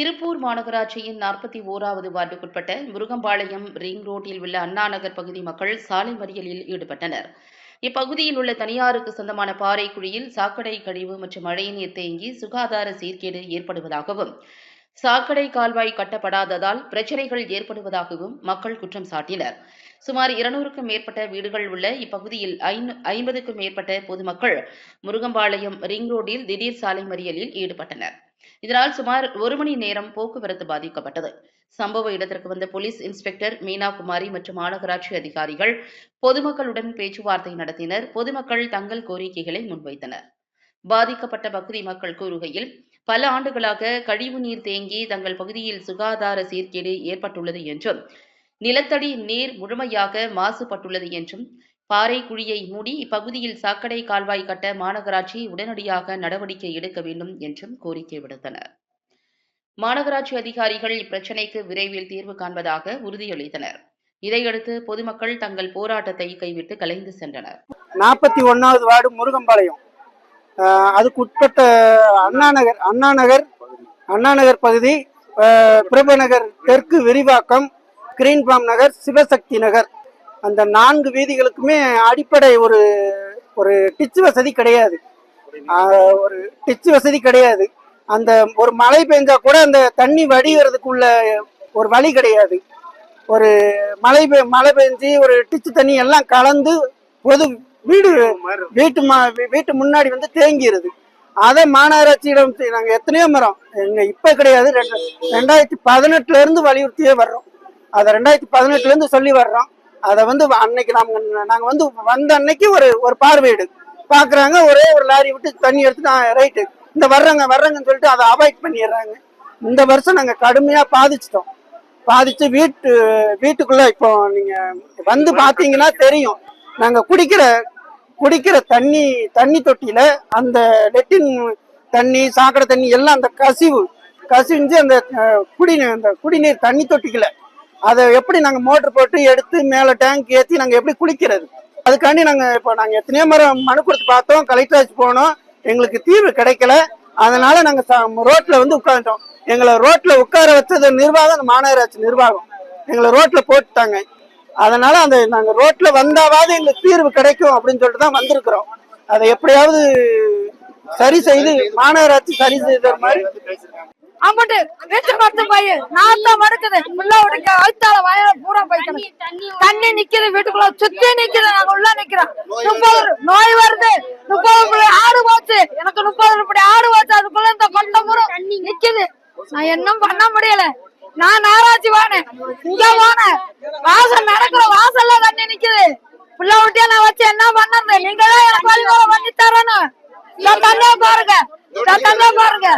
திருப்பூர் மாநகராட்சியின் நாற்பத்தி ஓராவது வார்டுக்குட்பட்ட முருகம்பாளையம் ரிங் ரோட்டில் உள்ள அண்ணா நகர் பகுதி மக்கள் சாலை மறியலில் ஈடுபட்டனர். இப்பகுதியில் உள்ள தனியாருக்கு சொந்தமான பாறை குழியில் சாக்கடை கழிவு மற்றும் மழைநீர் தேங்கி சுகாதார சீர்கேடு ஏற்படுவதாகவும் சாக்கடை கால்வாய் கட்டப்படாததால் பிரச்சனைகள் ஏற்படுவதாகவும் மக்கள் குற்றம் சாட்டினர். சுமார் இருநூறுக்கும் மேற்பட்ட வீடுகள் உள்ள இப்பகுதியில் ஐம்பதுக்கும் மேற்பட்ட பொதுமக்கள் முருகம்பாளையம் ரிங் ரோட்டில் திடீர் சாலை மறியலில் ஈடுபட்டனர். இதனால் சுமார் ஒரு மணி நேரம் போக்குவரத்து பாதிக்கப்பட்டது. சம்பவ இடத்திற்கு வந்த போலீஸ் இன்ஸ்பெக்டர் மீனா குமாரி மற்றும் மாநகராட்சி அதிகாரிகள் பொதுமக்களுடன் பேச்சுவார்த்தை நடத்தினர். பொதுமக்கள் தங்கள் கோரிக்கைகளை முன்வைத்தனர். பாதிக்கப்பட்ட பகுதி மக்கள் கூறுகையில் பல ஆண்டுகளாக கழிவுநீர் தேங்கி தங்கள் பகுதியில் சுகாதார சீர்கேடு ஏற்பட்டுள்ளது என்றும் நிலத்தடி நீர் முழுமையாக மாசுபட்டுள்ளது என்றும் பாறை குழியை மூடி இப்பகுதியில் சாக்கடை கால்வாய் கட்ட மாநகராட்சி உடனடியாக நடவடிக்கை எடுக்க வேண்டும் என்றும் கோரிக்கை விடுத்தனர். மாநகராட்சி அதிகாரிகள் இப்பிரச்சினைக்கு விரைவில் தீர்வு காண்பதாக உறுதியளித்தனர். இதையடுத்து பொதுமக்கள் தங்கள் போராட்டத்தை கைவிட்டு கலைந்து சென்றனர். நாற்பத்தி ஒன்னாவது வார்டு முருகம்பாளையம். ஆஹ் அதுக்கு அண்ணாநகர் அண்ணா நகர் அண்ணா நகர் அண்ணா நகர் பகுதி பிரபநகர் தெற்கு விரிவாக்கம் கிரீன்பாம் நகர் சிவசக்தி நகர். அந்த நான்கு வீதிகளுக்குமே அடிப்படை ஒரு ஒரு டிச் வசதி கிடையாது. ஒரு டிச் வசதி கிடையாது. அந்த ஒரு மழை பெஞ்சா கூட அந்த தண்ணி வடிகிறதுக்குள்ள ஒரு வழி கிடையாது. ஒரு மழை பெ மழை பெஞ்சு ஒரு டிச்சு தண்ணி எல்லாம் கலந்து பொது வீடு வீட்டு மா வீட்டு முன்னாடி வந்து தேங்கிடுது அதை மாநகராட்சியிடம் நாங்கள் எத்தனையோ மரம் எங்க இப்போ கிடையாது. ரெண்டு- ரெண்டாயிரத்தி பதினெட்டுல இருந்து வலியுறுத்தியே வர்றோம். அதை ரெண்டாயிரத்தி பதினெட்டுல இருந்து சொல்லி வர்றோம். அதை வந்து அன்னைக்கு நாம் நாங்கள் வந்து வந்த அன்னைக்கு ஒரு ஒரு பார்வையிடு பார்க்குறாங்க ஒரே ஒரு லாரி விட்டு தண்ணி எடுத்துட்டு ரைட்டு இந்த வர்றாங்க வர்றாங்கன்னு சொல்லிட்டு அதை அவாய்ட் பண்ணிடுறாங்க. இந்த வருஷம் நாங்கள் கடுமையாக பாதிச்சிட்டோம். பாதிச்சு வீட்டு வீட்டுக்குள்ளே இப்போ நீங்கள் வந்து பார்த்தீங்கன்னா தெரியும். நாங்கள் குடிக்கிற குடிக்கிற தண்ணி தண்ணி தொட்டியில் அந்த லெட்டின் தண்ணி சாக்கடை தண்ணி எல்லாம் அந்த கசிவு கசிஞ்சு அந்த குடிநீர் அந்த குடிநீர் தண்ணி தொட்டிக்கலை அதை எப்படி நாங்க மோட்டர் போட்டு எடுத்து மேல டேங்க் ஏத்தி நாங்க எப்படி குளிக்கிறது? அதுக்காண்டி நாங்க இப்போ நாங்க எத்தனையோ முறை மனு கொடுத்து பார்த்தோம் கலெக்டர் ஆச்சு போனோம். எங்களுக்கு தீர்வு கிடைக்கல. அதனால நாங்க ச- ரோட்ல வந்து உட்காந்துட்டோம் எங்களை ரோட்ல உட்கார வச்சது நிர்வாகம் அந்த மாநகராட்சி நிர்வாகம். எங்களை ரோட்ல போட்டுட்டாங்க. அதனால அந்த நாங்க ரோட்ல வந்தாவது எங்களுக்கு தீர்வு கிடைக்கும் அப்படின்னு சொல்லிட்டு தான் வந்திருக்கிறோம். அதை எப்படியாவது சரி செய்து மாநகராட்சி சரி செய்த மாதிரி அம்பட்டு வீட்டு பத்து போய் நாத்தம் மடுக்குது உள்ள உடைக்க அழுத்தால வயல பூரா போய்க்கணும் தண்ணி நிக்குது வீட்டுக்குள்ள சுத்தி நிக்குது. நாங்க உள்ள நிக்கிறோம். முப்பது நோய் வருது. முப்பது ஆடு போச்சு. எனக்கு முப்பது ரூபாய் ஆடு போச்சு. அதுக்குள்ள இந்த கொண்ட பூரா நிக்குது. நான் என்னும் பண்ண முடியல. நான் நாராஜி வானேன் இங்க வானேன் வாசல் நடக்கிற வாசல்ல தண்ணி நிக்குது. புள்ள விட்டியா நான் வச்சு என்ன பண்ணது நீங்க தான் எனக்கு வழிமுறை பண்ணி தரணும். இந்த தண்ணியை பாருங்க. தண்ணியை பாருங்க.